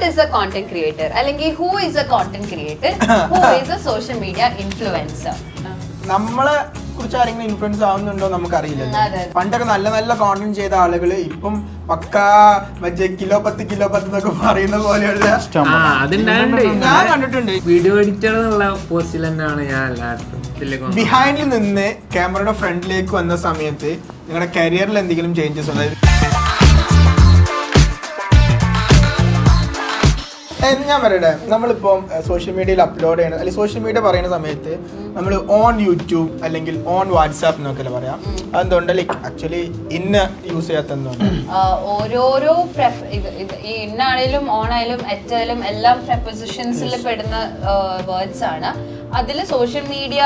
What is a content creator അല്ലെങ്കിൽ who is a content creator who is a social media influencer നമ്മളെ കുറിച്ച് ആരെങ്കിലും influence ആവുന്നുണ്ടോ നമുക്കറിയില്ല. പണ്ടൊക്കെ നല്ല നല്ല കോണ്ടന്റ് ചെയ്ത ആളുകൾ ഇപ്പം പക്കാ മറ്റേ കിലോ പത്ത് കിലോ പത്ത് എന്നൊക്കെ പറയുന്ന പോലെയുള്ള ഞാൻ കണ്ടിട്ടുണ്ട്. വീഡിയോ എഡിറ്റർ എന്നുള്ള പോസ്റ്റിൽ തന്നെയാണ് ഞാൻ എല്ലായിടത്തും. ബിഹൈൻഡിൽ നിന്ന് ക്യാമറയുടെ ഫ്രണ്ടിലേക്ക് വന്ന സമയത്ത് നിങ്ങളുടെ കരിയറിൽ എന്തെങ്കിലും ചേഞ്ചസ് അതായത് ഞാൻ പറയട്ടെ നമ്മളിപ്പോൾ സോഷ്യൽ മീഡിയയിൽ അപ്ലോഡ് ചെയ്യണ അല്ലെങ്കിൽ സോഷ്യൽ മീഡിയ പറയുന്ന സമയത്ത് നമ്മൾ ഓൺ യൂട്യൂബ് അല്ലെങ്കിൽ ഓൺ വാട്സാപ്പ് എന്നൊക്കെ പറയാം? അതെന്തുകൊണ്ട്? ലൈക്ക് ആക്ച്വലി ഇന്ന യൂസ് ചെയ്യാത്ത ഓരോരോ ഈ ഇന്നാണേലും ഓണായാലും എറ്റായാലും എല്ലാം പ്രപ്പോസിഷൻസിൽ പെടുന്ന വേർഡ്സ് ആണ്. അതിൽ സോഷ്യൽ മീഡിയ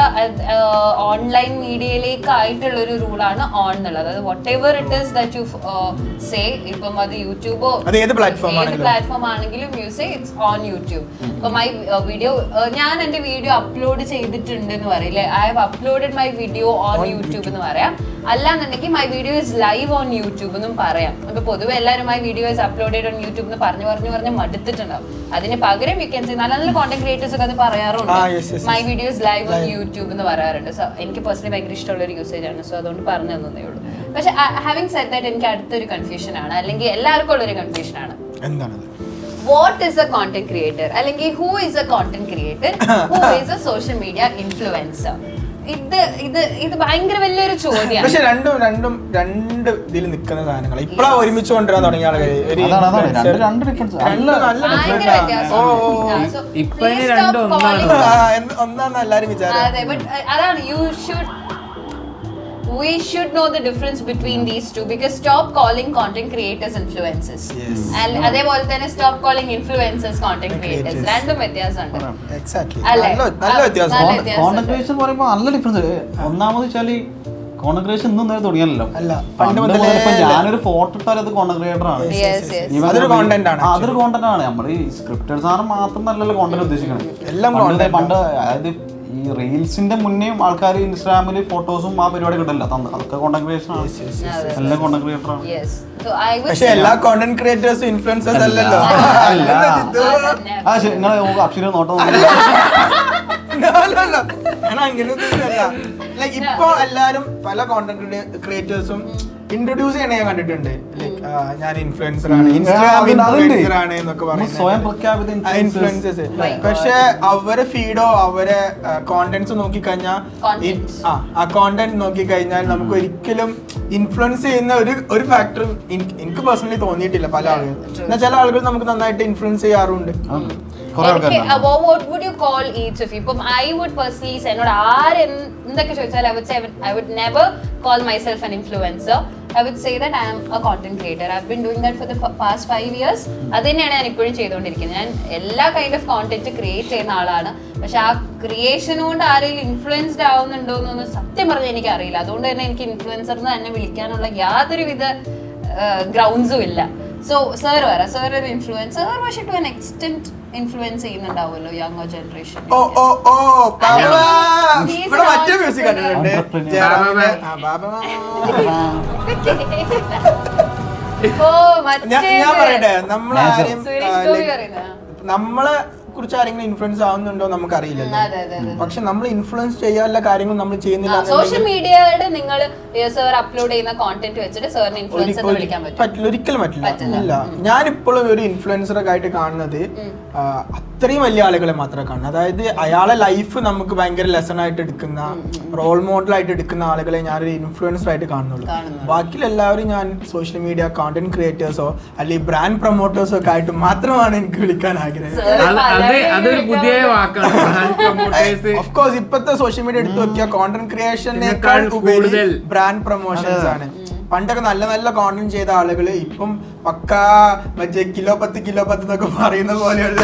ഓൺലൈൻ മീഡിയയിലേക്ക് ആയിട്ടുള്ള ഒരു റൂളാണ് ഓൺ എന്നുള്ളത്. അതായത് whatever it is that you say ഇപ്പം അത് യൂട്യൂബോ ഏത്. പ്ലാറ്റ്ഫോം ആണെങ്കിലും. You say it's on YouTube ഇപ്പൊ മൈ വീഡിയോ ഞാൻ എന്റെ വീഡിയോ അപ്ലോഡ് ചെയ്തിട്ടുണ്ട് എന്ന് പറയില്ലേ I have uploaded my video on YouTube എന്ന് പറയാം. അല്ലാന്നുണ്ടെങ്കിൽ my video is live on YouTube എന്നും പറയാം. അപ്പൊ പൊതുവെ എല്ലാവരും my video is uploaded on YouTube എന്ന് പറഞ്ഞു പറഞ്ഞു പറഞ്ഞ് മടുത്തിട്ടുണ്ടാവും. അതിന് പകരം യു ക്യാൻ സി നല്ല നല്ല കോണ്ടന്റ് ക്രിയേറ്റേഴ്സ് ഒക്കെ അത് പറയാറുണ്ട്. My video is live on YouTube എന്ന് പറയാറുണ്ട്. സോ എനിക്ക് പേഴ്സണലി ഭയങ്കര ഇഷ്ടമുള്ള ഒരു യൂസേജ് ആണ്. സോ അതുകൊണ്ട് പറഞ്ഞു തന്നേ ഉള്ളൂ. പക്ഷെ ഹാവിങ് സെറ്റ് ദാറ്റ് എനിക്ക് അടുത്തൊരു കൺഫ്യൂഷൻ ആണ്. അല്ലെങ്കിൽ എല്ലാവർക്കും ഉള്ളൊരു കൺഫ്യൂഷൻ ആണ്. എന്താണത്? What is a content creator അല്ലെങ്കിൽ who is a content creator who is a social media influencer ഇത് ഇത് ഇത് ഭയങ്കര വലിയൊരു ചോദ്യമാണ്. പക്ഷെ രണ്ടും ഇതിൽ നിൽക്കുന്ന സാധനങ്ങൾ. ഇപ്പഴാ ഒരുമിച്ച് കൊണ്ടുവരാൻ തുടങ്ങിയ ആളുകൾ. ഒന്നാന്ന് എല്ലാരും വിചാരം. അതാണ് you should we should know the difference between these two because stop calling content creators influencers. Yes. അല്ല- അതേപോലെ തന്നെ stop calling influencers content creators. രണ്ടും വ്യത്യാസമുണ്ട്. അല്ലേ? നല്ല നല്ല വ്യത്യാസം. കോണ്ടന്റ് ക്രിയേഷൻ പറയുമ്പോൾ നല്ല ഡിഫറൻസ് ഒന്നാമത് വെച്ചാൽ കോണ്ടന്റ് ക്രിയേഷൻ ഇന്നും നേരെ തുടങ്ങിയല്ലോ അല്ല, പണ്ട് മുതലേ. ഞാനൊരു ഫോട്ടോ ഇട്ടാൽ അത് കോണ്ടന്റ് ക്രിയേറ്റർ ആണ്. Yes, yes. Even അതൊരു content ആണ്. അതൊരു കോണ്ടന്റ് ആണ്. നമ്മൾ ഈ സ്ക്രിപ്റ്റഡ് സാധനം മാത്രം നല്ലല്ലോ കോണ്ടന്റ് ഉദ്ദേശിക്കണം? എല്ലാം content പണ്ട് അതായത് ഈ റീൽസിന്റെ മുന്നേയും ആൾക്കാർ ഇൻസ്റ്റാഗ്രാമിൽ ഫോട്ടോസും ആ പരിപാടി കിട്ടില്ല തന്നെ അതൊക്കെ കോണ്ടന്റ് ക്രിയേഷൻ ആണ്. എല്ലാം കോണ്ടന്റ് ക്രിയേറ്റർ ആണ് Yes. So I പക്ഷെ എല്ലാ കോണ്ടന്റ് ക്രിയേറ്റേഴ്സും ഇൻഫ്ലുവൻസേഴ്സ് അല്ലല്ലോ അല്ല. ആ ശരി നിങ്ങളെ അക്ഷരം നോട്ടം No, no, no. ഞാൻ അങ്ങനെയൊന്നുമില്ല. Like, ഇപ്പൊ എല്ലാരും പല കോണ്ടന്റ് ക്രിയേറ്റേഴ്സും ഇൻട്രൊഡ്യൂസ് ചെയ്യണേ ഞാൻ കണ്ടിട്ടുണ്ട് ഞാൻ ഇൻഫ്ലുവൻസർ ആണ്. ഇൻസ്റ്റാഗ്രാം. ഇൻഫ്ലുവൻസർ ആണ് എന്നൊക്കെ ഇൻഫ്ലുവൻസേഴ്സ് My പക്ഷെ അവരെ ഫീഡോ അവരെ കോണ്ടന്റ്സ് നോക്കിക്കഴിഞ്ഞാൽ കഴിഞ്ഞാൽ ആ കോണ്ടന്റ് നോക്കി കഴിഞ്ഞാൽ നമുക്ക് ഒരിക്കലും ഇൻഫ്ലുവൻസ് ചെയ്യുന്ന ഒരു ഒരു ഫാക്ടർ എനിക്ക് പേഴ്സണലി തോന്നിയിട്ടില്ല പല ആളുകളും True. എന്നാൽ ചില ആളുകൾ നമുക്ക് നന്നായിട്ട് ഇൻഫ്ലുവൻസ് ചെയ്യാറുണ്ട്. What would you call each of ഇപ്പം ഐ വുഡ് പേഴ്സണലി എന്നോട് ആര് എന്തൊക്കെ ചോദിച്ചാൽ I would I would never call myself an influencer I would say that I am a content creator I been doing that for the past five years അത് തന്നെയാണ് ഞാൻ ഇപ്പോഴും ചെയ്തുകൊണ്ടിരിക്കുന്നത്. ഞാൻ എല്ലാ കൈൻഡ് ഓഫ് കോണ്ടന്റ് ക്രിയേറ്റ് ചെയ്യുന്ന ആളാണ്. പക്ഷെ ആ ക്രിയേഷൻ കൊണ്ട് ആരെങ്കിലും ഇൻഫ്ലുവൻസ്ഡ് ആവുന്നുണ്ടോ എന്നൊന്നും സത്യം പറഞ്ഞാൽ എനിക്ക് അറിയില്ല അതുകൊണ്ട് തന്നെ എനിക്ക് ഇൻഫ്ലുവൻസർ എന്ന് തന്നെ വിളിക്കാനുള്ള യാതൊരുവിധ ഗ്രൗണ്ട്സും ഇല്ല. സോ സാർ വേറെ സാർ ഒരു ഇൻഫ്ലുവൻസർ പക്ഷെ ടു എൻ എക്സ്റ്റെന്റ് ഇൻഫ്ലുവൻസ് ചെയ്യുന്നുണ്ടാവുമല്ലോ യങ്ങർ ജനറേഷൻ ഓ ഓ ഓ ഇവിടെ മറ്റേ മ്യൂസിക് കണ്ടിട്ടുണ്ട്. ജയറാമിന്റെ- ആ, ബാബ ഓ ഞാൻ ഞാൻ പറയട്ടെ നമ്മൾ ആരെയും സുരേഷ് ആ, ഗോപി like, പറയുന്നത്. നമ്മളെ കുറിച്ച് ആരെങ്കിലും ഇൻഫ്ലുവൻസ് ആവുന്നുണ്ടോ നമുക്കറിയില്ലല്ലോ. പക്ഷെ നമ്മൾ ഇൻഫ്ലുവൻസ് ചെയ്യാനുള്ള കാര്യങ്ങൾ നമ്മൾ ചെയ്യുന്നില്ല സോഷ്യൽ മീഡിയയുടെ നിങ്ങൾ സർ അപ്ലോഡ് ചെയ്യുന്ന കോണ്ടന്റ് വെച്ചിട്ട് സാറിന് ഇൻഫ്ലുവൻസ് വിളിക്കാൻ പറ്റില്ല ഒരിക്കലും പറ്റില്ല. ഇല്ല. ഞാൻ ഇപ്പോഴും ഒരു ഇൻഫ്ലുവൻസറൊക്കെ ആയിട്ട് കാണുന്നത് അത്രയും വലിയ ആളുകളെ മാത്രമേ കാണുന്നത് അതായത് അയാളെ ലൈഫ് നമുക്ക് ഭയങ്കര ലെസൺ ആയിട്ട് എടുക്കുന്ന റോൾ മോഡൽ ആയിട്ട് എടുക്കുന്ന ആളുകളെ ഞാനൊരു ഇൻഫ്ലുവൻസർ ആയിട്ട് കാണുന്നുള്ളൂ. ബാക്കി എല്ലാവരും ഞാൻ സോഷ്യൽ മീഡിയ കോണ്ടന്റ് ക്രിയേറ്റേഴ്സോ അല്ലെങ്കിൽ ബ്രാൻഡ് പ്രൊമോട്ടേഴ്സോ ഒക്കെ ആയിട്ട് മാത്രമാണ് എനിക്ക് വിളിക്കാൻ ആഗ്രഹം. അത് അത് അതൊരു പുതിയ വാക്കാണ്. ഓഫ് കോഴ്സ് ഇപ്പത്തെ സോഷ്യൽ മീഡിയ എടുത്തു നോക്കിയാൽ കോണ്ടന്റ് ക്രിയേഷനേക്കാൾ കൂടുതൽ. ബ്രാൻഡ് പ്രൊമോഷൻസ് ആണ്. പണ്ടൊക്കെ നല്ല നല്ല കോണ്ടന്റ് ചെയ്ത ആളുകൾ ഇപ്പം പക്ക മറ്റേ കിലോ പത്ത് കിലോ പത്ത് എന്നൊക്കെ പറയുന്ന പോലെയുള്ള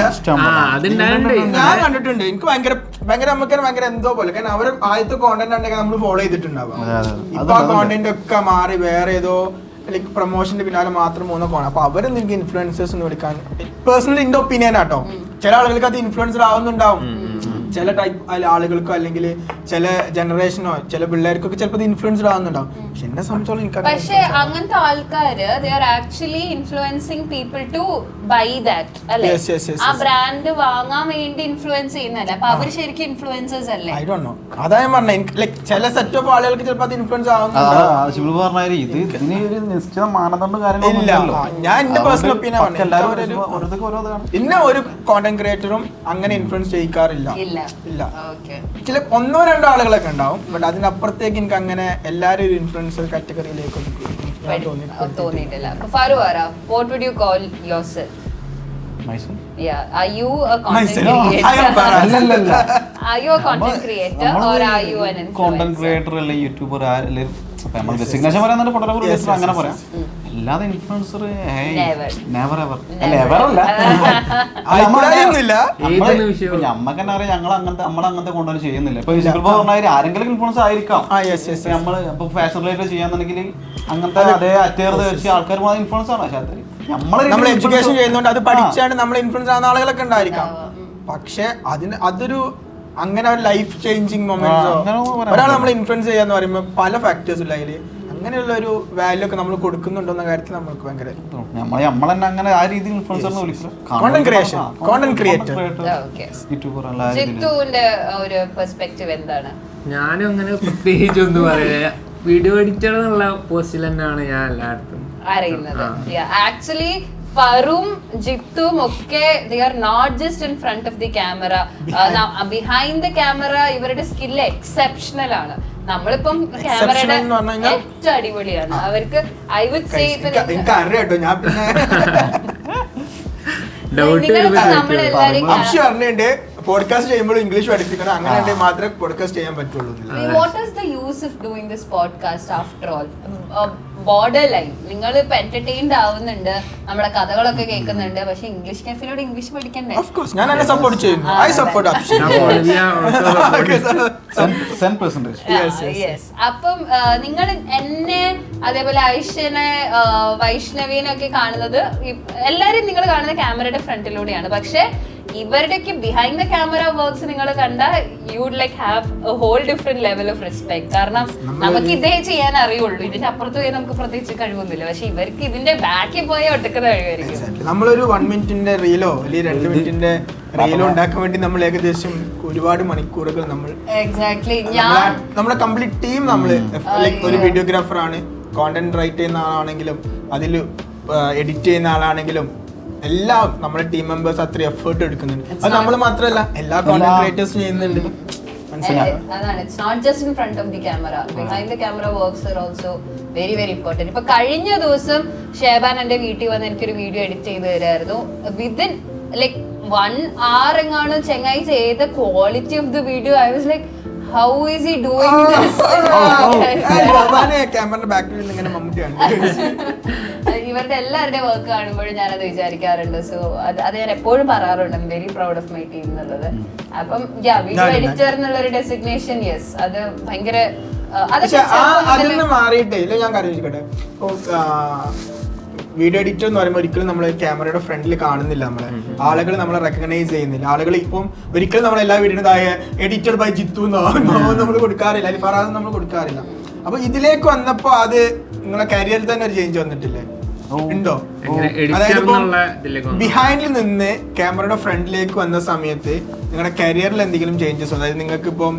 ഞാൻ കണ്ടിട്ടുണ്ട്. എനിക്ക് ഭയങ്കര ഭയങ്കര നമുക്ക് ഭയങ്കര എന്തോ പോലെ. കാരണം അവർ ആദ്യത്തെ കോണ്ടന്റ് ഉണ്ടെങ്കിൽ നമ്മൾ ഫോളോ ചെയ്തിട്ടുണ്ടാവും. ഇപ്പൊ ആ കോണ്ടന്റ് ഒക്കെ മാറി വേറെ ഏതോ ലൈക്ക് പ്രൊമോഷന്റെ പിന്നാലെ മാത്രം പോകുന്ന കോണം അപ്പൊ അവരെന്തെങ്കിലും എനിക്ക് ഇൻഫ്ലുവൻസേഴ്സ് എന്ന് വിളിക്കാൻ പേഴ്സണലി എന്റെ ഒപ്പീനിയൻ ആട്ടോ ചില ആളുകൾക്ക് അത് ഇൻഫ്ലുവൻസർ ആവുന്നുണ്ടാവും. ചില ടൈപ്പ് ആളുകൾക്കോ അല്ലെങ്കിൽ ചില ജനറേഷനോ ചില പിള്ളേർക്കൊക്കെ ചിലപ്പോൾ ഇൻഫ്ലുവൻസ്ഡ് ആവുന്നുണ്ടാവും. പക്ഷെ എന്നെ സംബന്ധിച്ചോളം എനിക്ക് പക്ഷെ അങ്ങനത്തെ ആൾക്കാര് they are actually influencing people to buy that അല്ലേ? Yes, yes, yes, ആ ബ്രാൻഡ് വാങ്ങാൻ വേണ്ടി ഇൻഫ്ലുവൻസ് ചെയ്യുന്നല്ലേ അപ്പൊ അവർ ശരിക്കും ഇൻഫ്ലുവൻസേഴ്സ് അല്ലേ? ഐ ഡോണ്ട് നോ അതാ ഞാൻ പറഞ്ഞത് ലൈക് ചില സെറ്റ് ഓഫ് ആളുകൾക്ക് ചിലപ്പോൾ അത് ഇൻഫ്ലുവൻസ് അതാ ആവുന്നുണ്ടാവും. ശിവ പറഞ്ഞാൽ ഇത് ഇതിന് ഒരു നിശ്ചിത മാനദണ്ഡ ഇല്ല. കാര്യങ്ങളൊന്നും ആ, ഞാൻ എന്റെ പേഴ്സണൽ ഒപ്പീനിയൻ ആണ്. എല്ലാവരും ഓരോരുത്തർക്ക് ഓരോ ഇതാണ് ഇന്ന ഒരു കോണ്ടന്റ് ക്രിയേറ്ററും അങ്ങനെ ഇൻഫ്ലുവൻസ് ചെയ്യിക്കാറില്ല. ഇല്ല. ഇല്ല. ഓക്കെ ചില ഒന്നോ രണ്ടോ ആളുകളൊക്കെ ഉണ്ടാവും. ബട്ട് അതിനപ്പുറത്തേക്ക് എനിക്ക് അങ്ങനെ എല്ലാവരും ഒരു ഇൻഫ്ലുവൻസർ കാറ്റഗറിയിലേക്ക് തോന്നിയിട്ടില്ല. What would you call your self Mysore? Yeah, are you a content Myself? creator? I am Farah. അല്ലല്ലല്ല. Are you a content creator or are you an content influencer? Creator അല്ലെങ്കിൽ YouTuber നമ്മൾ designation പറയാൻ photographer അങ്ങനെ പറയാം. അല്ലാതെ influencer Never. Never ever Never. Never അല്ല. അഭിപ്രായമൊന്നുമില്ല. ഏത് നിമിഷവും. നമ്മക്ക് തന്നെ അറിയാം ഞങ്ങൾ അങ്ങനത്തെ നമ്മൾ അങ്ങനത്തെ കൊണ്ടുവന്ന് ചെയ്യുന്നില്ല. ഇപ്പൊ ഇപ്പോൾ പറഞ്ഞാൽ ആരെങ്കിലും ഇൻഫ്ലുവൻസ് ആയിരിക്കാം. യെസ് ഇപ്പൊ ഫാഷൻ റിലേറ്റഡ് ചെയ്യാന്നുണ്ടെങ്കിൽ അങ്ങനത്തെ അതേ അറ്റേർന്ന് വെച്ച് ആൾക്കാർ ഇൻഫ്ലുവൻസ് ആണ്. പക്ഷെ നമ്മൾ എഡ്യൂക്കേഷൻ ചെയ്യുന്നതുകൊണ്ട് അത് പഠിച്ചാണ് നമ്മൾ ഇൻഫ്ലുവൻസ് ആവുന്ന ആളുകളൊക്കെ ഉണ്ടായിരിക്കാം. പക്ഷെ അതിന് അതൊരു അങ്ങനെ ഒരു ലൈഫ് ചേഞ്ചിങ് മൊമെന്റ്സോ ഒരാൾ നമ്മൾ ഇൻഫ്ലുവൻസ് ചെയ്യാന്ന് പറയുമ്പോൾ പല ഫാക്ടേഴ്സ് ഇല്ല അതിൽ അങ്ങനെയുള്ള ഒരു വാല്യൂ ഒക്കെ നമ്മൾ കൊടുക്കുന്നുണ്ടോ എന്ന കാര്യത്തിൽ നമുക്ക് ഭയങ്കര നമ്മളെ നമ്മളെന്നെ അങ്ങനെ ആ രീതിയിൽ ഇൻഫ്ലുവൻസർ. യൂട്യൂബർ അല്ല ആ രീതിയിൽ. ജിത്തുവിന്റെ ഒരു പെർസ്പെക്റ്റീവ് എന്താണ്? ഞാനും അങ്ങനെ പ്രത്യേകിച്ച് ഒന്നും പറയാ വീഡിയോ എഡിറ്റർ എന്നുള്ള പോസ്റ്റിൽ തന്നെയാണ് ഞാൻ എല്ലായിടത്തും അറിയുന്നത്. ആക്ച്വലി ഫറും ജിത്തും ഒക്കെ they are not just in front of the camera behind the camera ഇവരുടെ സ്കില്ല് എക്സെപ്ഷണൽ ആണ്. നമ്മളിപ്പം ക്യാമറയുടെ? ഏറ്റവും അടിപൊളിയാണ്. അവർക്ക് ഐ വുഡ് സേ എനിക്ക് അറിയാം കേട്ടോ ഞാൻ പിന്നെ അക്ഷി പറഞ്ഞിട്ടുണ്ട് പോഡ്കാസ്റ്റ് ചെയ്യുമ്പോൾ ഇംഗ്ലീഷ് പഠിപ്പിക്കണം. അങ്ങനെ മാത്രമേ പോഡ്കാസ്റ്റ് ചെയ്യാൻ പറ്റുള്ളൂ. What is the use of doing this podcast after all border line നിങ്ങൾ ഇപ്പൊ എന്റർടൈൻഡ് ആവുന്നുണ്ട്. നമ്മുടെ കഥകളൊക്കെ കേൾക്കുന്നുണ്ട്. പക്ഷെ ഇംഗ്ലീഷ് കാഫിനോട് ഇംഗ്ലീഷ് പഠിക്കണ്ടേ ഓഫ് കോഴ്സ് ഞാൻ സപ്പോർട്ട് ചെയ്യുന്നു. I support. യെസ് അപ്പം നിങ്ങൾ എന്നെ അതേപോലെ ഐഷനെ വൈഷ്ണവിനെ ഒക്കെ കാണുന്നത് എല്ലാരും നിങ്ങൾ കാണുന്ന ക്യാമറയുടെ ഫ്രണ്ടിലൂടെയാണ്. പക്ഷെ ഇവരുടെയൊക്കെ ബിഹൈൻഡ് ദ ക്യാമറ വർക്ക്സ് നിങ്ങൾ കണ്ട you would like have a whole different level of respect കാരണം നമുക്ക് ഇതേ ചെയ്യാൻ അറിയുള്ളൂ. ഇതിന്റെ അപ്പുറത്ത് പോയി നമുക്ക് പ്രത്യേകിച്ച് കഴിവൊന്നുമില്ല. പക്ഷെ ഇവർക്ക് ഇതിന്റെ ബാക്കിൽ പോയ ഒട്ടക്കുന്ന കഴിവായിരിക്കും. നമ്മളൊരു വൺ മിനിറ്റിന്റെ റീലോ അല്ലെങ്കിൽ രണ്ട് മിനിറ്റിന്റെ റീലോ ഉണ്ടാക്കാൻ വേണ്ടി നമ്മൾ ഏകദേശം ഒരുപാട് മണിക്കൂറുകൾ നമ്മൾ എക്സാക്ട്ലി ഞാൻ നമ്മുടെ കംപ്ലീറ്റ് ടീം നമ്മൾ ലൈക്ക് ഒരു വീഡിയോഗ്രാഫർ ആണ്. കോണ്ടന്റ് റൈറ്റ് ചെയ്യുന്ന ആളാണെങ്കിലും അതിൽ എഡിറ്റ് ചെയ്യുന്ന ആളാണെങ്കിലും എല്ലാം നമ്മുടെ ടീം മെമ്പേഴ്സ് അത്ര എഫേർട്ട് എടുക്കുന്നുണ്ട്. അത് നമ്മൾ മാത്രമല്ല എല്ലാ കോണ്ടന്റ് ക്രിയേറ്റേഴ്സും ചെയ്യുന്നുണ്ട്. അതാണ്. It's not just in front of the camera behind the camera works are also very very important ഇപ്പൊ കഴിഞ്ഞ ദിവസം ഷേബാൻ എന്റെ വീട്ടിൽ വന്ന് എനിക്കൊരു വീഡിയോ എഡിറ്റ് ചെയ്ത് തരായിരുന്നു. വിതിൻ ലൈക് വൺ ആർ എങ്ങാണ് ചെങ്ങായി ചെയ്ത quality of the video I was like how is he doing ക്യാമറയുടെ ബാക്കിൽ ഇങ്ങനെ മമ്മൂട്ടിയാണ് ഇവരുടെ എല്ലാവരുടെയും വർക്ക് കാണുമ്പോഴും ഞാനത് വിചാരിക്കാറുണ്ട്. സോ അത് അത് ഞാൻ എപ്പോഴും പറയാറുണ്ട്. I'm very proud of my team എന്നുള്ളത്. അപ്പം യാ വീഡിയോ ഞാൻ- എഡിറ്റർ എന്നുള്ള ഒരു ഡെസിഗ്നേഷൻ യെസ് അത് ഭയങ്കര ആ, അതൊക്കെ പക്ഷെ അതിൽ നിന്ന് മാറിയിട്ടേ ഇല്ല ഞാൻ കാര്യം ചോദിക്കട്ടെ. വീഡിയോ എഡിറ്റർ എന്ന് പറയുമ്പോൾ ഒരിക്കലും നമ്മൾ ക്യാമറയുടെ ഫ്രണ്ടിൽ കാണുന്നില്ല നമ്മളെ. ആളുകൾ നമ്മളെ റെക്കഗ്നൈസ് ചെയ്യുന്നില്ല. ആളുകൾ ഇപ്പം ഒരിക്കലും നമ്മൾ എല്ലാ വീഡിയോതായ എഡിറ്റഡ് ബൈ ജിത്തു എന്നോ നമ്മൾ കൊടുക്കാറില്ല. അല്ലെങ്കിൽ ഫറാദ് നമ്മൾ കൊടുക്കാറില്ല. അപ്പൊ ഇതിലേക്ക് വന്നപ്പോൾ അത് നിങ്ങളെ കരിയറിൽ തന്നെ ഒരു ചേഞ്ച് വന്നിട്ടില്ലേ. ഉണ്ടോ? അതായത്. ബിഹൈൻഡിൽ നിന്ന് ക്യാമറയുടെ ഫ്രണ്ടിലേക്ക് വന്ന സമയത്ത് നിങ്ങളുടെ കരിയറിൽ എന്തെങ്കിലും ചേഞ്ചസ് അതായത് നിങ്ങൾക്ക് ഇപ്പം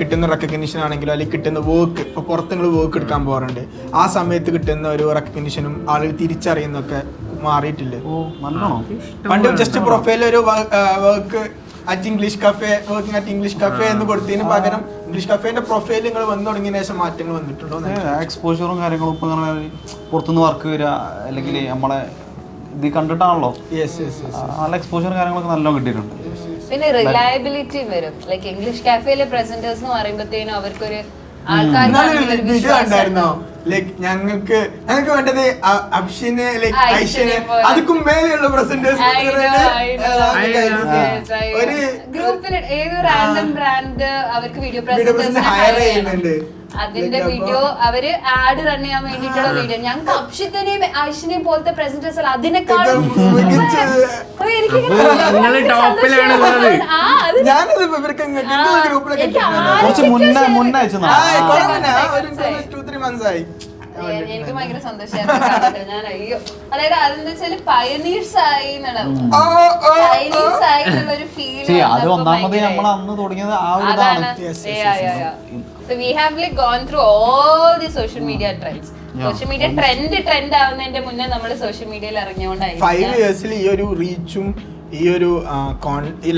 കിട്ടുന്ന റെക്കഗ്നീഷൻ ആണെങ്കിലും അല്ലെങ്കിൽ കിട്ടുന്ന വർക്ക് ഇപ്പോൾ പുറത്ത് നിങ്ങൾ വർക്ക് എടുക്കാൻ പോകാറുണ്ട്. ആ സമയത്ത് കിട്ടുന്ന ഒരു റെക്കഗ്നീഷനും ആളുകൾ തിരിച്ചറിയുന്നൊക്കെ മാറിയിട്ടില്ലേ? പണ്ട് ജസ്റ്റ് പ്രൊഫൈൽ ഒരു work at English cafe working at English cafe എന്ന് കൊടുത്തതിന് പകരം ഇംഗ്ലീഷ് കഫേന്റെ പ്രൊഫൈൽ നിങ്ങൾ വന്നു തുടങ്ങിയ ശേഷം മാറ്റങ്ങൾ വന്നിട്ടുണ്ടോ എന്ന് എക്സ്പോഷറും കാര്യങ്ങളും ഇപ്പൊ അങ്ങനെ പുറത്തുനിന്ന് വർക്ക് വരിക അല്ലെങ്കിൽ നമ്മളെ ഇത് കണ്ടിട്ടാണല്ലോ. നല്ല എക്സ്പോഷറും കാര്യങ്ങളൊക്കെ നല്ലോണം കിട്ടിയിട്ടുണ്ട്. പിന്നെ റിലയബിലിറ്റി വരും. ലൈക്ക് ഇംഗ്ലീഷ് കാഫേയിലെ പ്രസന്റേഴ്സ് എന്ന് പറയുമ്പോഴത്തേനും അവർക്കൊരു വീഡിയോ കണ്ടായിരുന്നോ? ലൈക്ക് ഞങ്ങൾക്ക് ഞങ്ങൾക്ക് വേണ്ടത് അ- അബ്ഷിനെ ലൈക്ക് ഐഷനെ. അതുക്കും മേലെയുള്ള പ്രസന്റേഴ്സ് ഒരു ഗ്രൂപ്പിൽ ഏത് റാൻഡം ബ്രാൻഡ് അവർക്ക് വീഡിയോ presenter hire ചെയ്യുന്നുണ്ട്. അതിന്റെ വീഡിയോ അവർ ആഡ് റൺ ചെയ്യാൻ വേണ്ടിട്ടുള്ള വീഡിയോ ഞങ്ങൾക്ക് അക്ഷിതനെയും ഐഷിനെയും പോലത്തെ പ്രസന്റേഴ്സ് അതിനെക്കാളും എനിക്ക് ഭയങ്കര സന്തോഷമായിരുന്നു ഞാൻ അയ്യോ. അതായത് അതെന്താ വെച്ചാൽ പയനീർസ് ആയി പയനീഴ്സ്. ആയി എന്നുള്ള ഒരു ഫീൽ അത് ഒന്നാമത് നമ്മൾ അന്ന് തുടങ്ങിയത് ആ ഒരു So we have like gone through all the social media trends. Yeah. Social media trend trend ആവുന്നതിന്റെ മുന്നേ നമ്മൾ സോഷ്യൽ മീഡിയയിൽ ഫൈവ് ഇറങ്ങിയോണ്ടായിരിക്കും ഇയേഴ്സിൽ ഈ ഒരു റീച്ചും ഈ ഒരു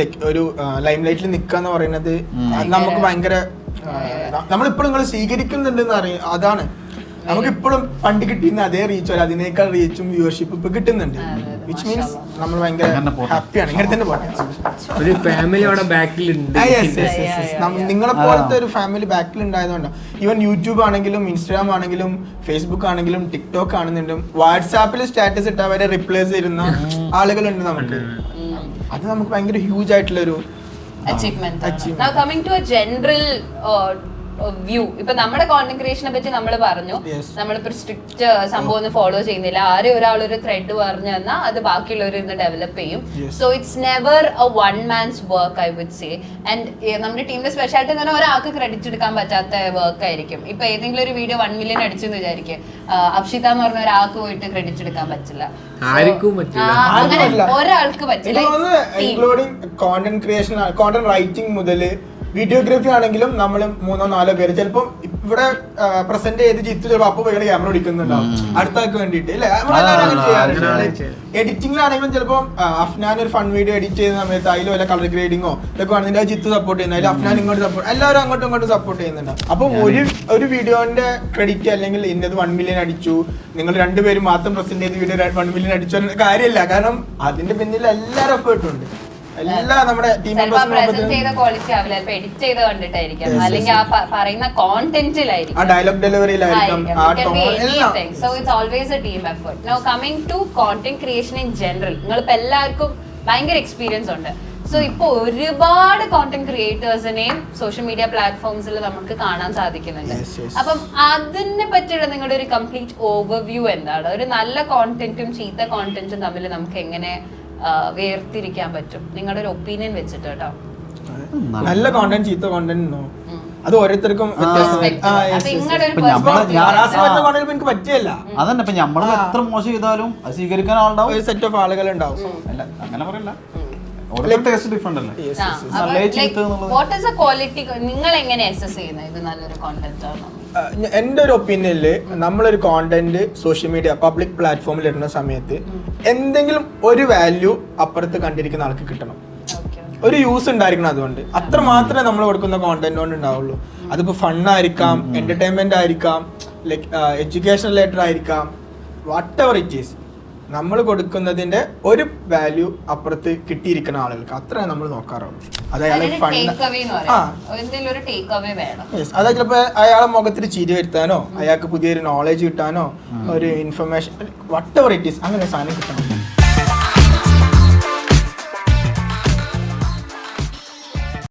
ലൈക്ക് ഒരു ലൈം ലൈറ്റിൽ നിൽക്കുക എന്ന് പറയുന്നത് നമുക്ക് ഭയങ്കര നമ്മളിപ്പോഴും നിങ്ങൾ സ്വീകരിക്കുന്നുണ്ടെന്ന് അറിയാം അതാണ്. നമുക്ക് ഇപ്പോഴും പണ്ട് കിട്ടിയിരുന്ന അതേ റീച്ച് അല്ല അതിനേക്കാൾ റീച്ചും വ്യൂവർഷിപ്പ് ഇപ്പൊ കിട്ടുന്നുണ്ട്. വിച്ച് മീൻസ് നമ്മൾ ഭയങ്കര ഹാപ്പിയാണ് ഇങ്ങനെ തന്നെ ഒരു ഫാമിലി അവിടെ ബാക്കിലുണ്ട്. Ah. നിങ്ങളെ പോലത്തെ ഒരു ഫാമിലി ബാക്കിൽ ഉണ്ടായതുകൊണ്ട് ഈവൻ യൂട്യൂബ് ആണെങ്കിലും ഇൻസ്റ്റാഗ്രാം ആണെങ്കിലും ഫേസ്ബുക്ക് ആണെങ്കിലും ടിക്ടോക്ക് ആണെന്നുണ്ടും വാട്സാപ്പിൽ സ്റ്റാറ്റസ് ഇട്ട് അവരെ റിപ്ലേസ് ചെയ്യുന്ന ആളുകളുണ്ട് നമുക്ക്. അത് നമുക്ക് ഭയങ്കര ഹ്യൂജ് ആയിട്ടുള്ള ഒരു achievement Achievement. Now coming to a general uh, view ഇപ്പൊ നമ്മുടെ കോണ്ടന്റ് ക്രിയേഷനെ പറ്റി നമ്മൾ പറഞ്ഞു. നമ്മളിപ്പോ സ്ട്രിക്റ്റ് സംഭവം ഒന്നും ഫോളോ ചെയ്യുന്നില്ല. ആരും ഒരാൾ ഒരു ത്രെഡ് പറഞ്ഞു തന്നാൽ അത് ബാക്കിയുള്ളവർ ഇന്ന് ഡെവലപ്പ് ചെയ്യും. So it's never a one man's work I would say and നമ്മുടെ ടീമിലെ സ്പെഷ്യാലിറ്റി എന്ന് പറഞ്ഞാൽ ഒരാൾക്ക് ക്രെഡിറ്റ് എടുക്കാൻ പറ്റാത്ത വർക്ക് ആയിരിക്കും. ഇപ്പൊ ഏതെങ്കിലും ഒരു വീഡിയോ വൺ മില്യൺ അടിച്ചെന്ന് വിചാരിക്കും. അപ്ഷിത എന്ന് പറഞ്ഞ ഒരാൾക്ക് പോയിട്ട് ക്രെഡിറ്റ് എടുക്കാൻ പറ്റില്ല. ഒരാൾക്ക് പറ്റില്ല. Team. Including content creation content writing മുതൽ വീഡിയോഗ്രാഫി ആണെങ്കിലും നമ്മൾ മൂന്നോ നാലോ പേര് ചിലപ്പം ഇവിടെ പ്രസന്റ് ചെയ്ത് ചിത്തു ചിലപ്പോൾ അപ്പൊ വേറെ ക്യാമറ എടുക്കുന്നുണ്ടാവും അടുത്ത വേണ്ടിട്ട് വേണ്ടിയിട്ട് എഡിറ്റിംഗിലാണെങ്കിലും ചിലപ്പോൾ അഫ്നാൻ ഒരു ഫൺ വീഡിയോ എഡിറ്റ് ചെയ്യുന്ന സമയത്ത് അതിൽ വല്ല കളർ ഗ്രേഡിങ്ങോ ഇതൊക്കെ വന്നിട്ട് ജിത്ത് സപ്പോർട്ട് ചെയ്യുന്നത് അതിൽ അഫ്നാൻ ഇങ്ങോട്ട് സപ്പോർട്ട് എല്ലാവരും അങ്ങോട്ടും ഇങ്ങോട്ടും സപ്പോർട്ട് ചെയ്യുന്നുണ്ട്. അപ്പൊ ഒരു ഒരു വീഡിയോന്റെ ക്രെഡിറ്റ് അല്ലെങ്കിൽ ഇന്നത് വൺ മില്യൺ അടിച്ചു. നിങ്ങൾ രണ്ടുപേരും മാത്രം പ്രസന്റ് ചെയ്ത് വീഡിയോ വൺ മില്യൺ അടിച്ചു കാര്യമില്ല. കാരണം അതിന്റെ പിന്നിൽ എല്ലാവരും എഫേർട്ടും ഉണ്ട്. എല്ലാ നമ്മുടെ ടീം പ്രസന്റ് ചെയ്ത ക്വാളിറ്റി ആവില്ല. എഡിറ്റ് ചെയ്ത് കണ്ടിട്ടായിരിക്കാം. അല്ലെങ്കിൽ ആ പറയുന്ന കോണ്ടന്റിലായിരിക്കും ആ ഡയലോഗ് ഡെലിവറിയിലായിരിക്കും ആ tone so it's always a team effort now coming to content creation in general നിങ്ങളിപ്പോ എല്ലാവർക്കും ഭയങ്കര എക്സ്പീരിയൻസ് ഉണ്ട്. സോ ഇപ്പൊ ഒരുപാട് കോണ്ടന്റ് ക്രിയേറ്റേഴ്സിനെയും സോഷ്യൽ മീഡിയ പ്ലാറ്റ്ഫോംസിൽ നമുക്ക് കാണാൻ സാധിക്കുന്നുണ്ട്. അപ്പം അതിനെ പറ്റിയുള്ള നിങ്ങളുടെ ഒരു കംപ്ലീറ്റ് ഓവർവ്യൂ എന്താണ്? ഒരു നല്ല കോണ്ടന്റും ചീത്ത കോണ്ടന്റും തമ്മിൽ നമുക്ക് എങ്ങനെ വേർതിരിക്കാൻ പറ്റും. നിങ്ങളുടെ ഒരു ഒപ്പീനിയൻ വെച്ചിട്ട് കേട്ടോ. നല്ല കോണ്ടന്റ് ചീത്ത കോണ്ടന്റ് ഉണ്ടോ അത് ഓരോരുത്തർക്കും എനിക്ക് പറ്റിയല്ല. അതന്നെ ഇപ്പൊ നമ്മൾ എത്ര മോശം ചെയ്താലും അത് സ്വീകരിക്കാൻ ആളുണ്ടാവും. ഒരു സെറ്റ് ഓഫ് ആളുകൾ ഉണ്ടാവും. അല്ല അങ്ങനെ പറയല്ല. നിങ്ങൾ എങ്ങനെ അസസ് ചെയ്യുന്നത്? ഇത് നല്ലൊരു കോണ്ടന്റ് ആണോ? എന്റെ ഒരു ഒപ്പീനിയനിൽ നമ്മളൊരു കോണ്ടന്റ് സോഷ്യൽ മീഡിയ പബ്ലിക് പ്ലാറ്റ്ഫോമിൽ ഇടുന്ന സമയത്ത് എന്തെങ്കിലും ഒരു വാല്യൂ അപ്പുറത്ത് കണ്ടിരിക്കുന്ന ആൾക്ക് കിട്ടണം. ഒരു യൂസ് ഉണ്ടായിരിക്കണം അതുകൊണ്ട്. അത്ര മാത്രമേ നമ്മൾ കൊടുക്കുന്ന കോണ്ടന്റ് കൊണ്ട് ഉണ്ടാവുള്ളൂ. അതിപ്പോ ഫണ്ണായിരിക്കാം ആയിരിക്കാം എന്റർടൈൻമെന്റ് ആയിരിക്കാം ലൈക് എഡ്യൂക്കേഷൻ റിലേറ്റഡ് ആയിരിക്കാം വാട്ട് എവർ ഇറ്റ് ഈസ് നമ്മൾ കൊടുക്കുന്നതിന്റെ ഒരു വാല്യൂ അപ്പുറത്ത് കിട്ടിയിരിക്കുന്ന ആളുകൾക്ക്. അത്ര നമ്മൾ നോക്കാറുള്ളൂ. അത് അയാളെ ഫണ്ട് ടേക്ക് അവേ എന്ന് ആ. പറയാം ഒരു ടേക്ക് അവേ വേണം. യെസ് അതായത് ചിലപ്പോ അയാളെ മുഖത്തിൽ ചിരി വരുത്താനോ അയാൾക്ക് പുതിയൊരു നോളജ് കിട്ടാനോ ഒരു information whatever it is അങ്ങനെ സാധനം കിട്ടണം.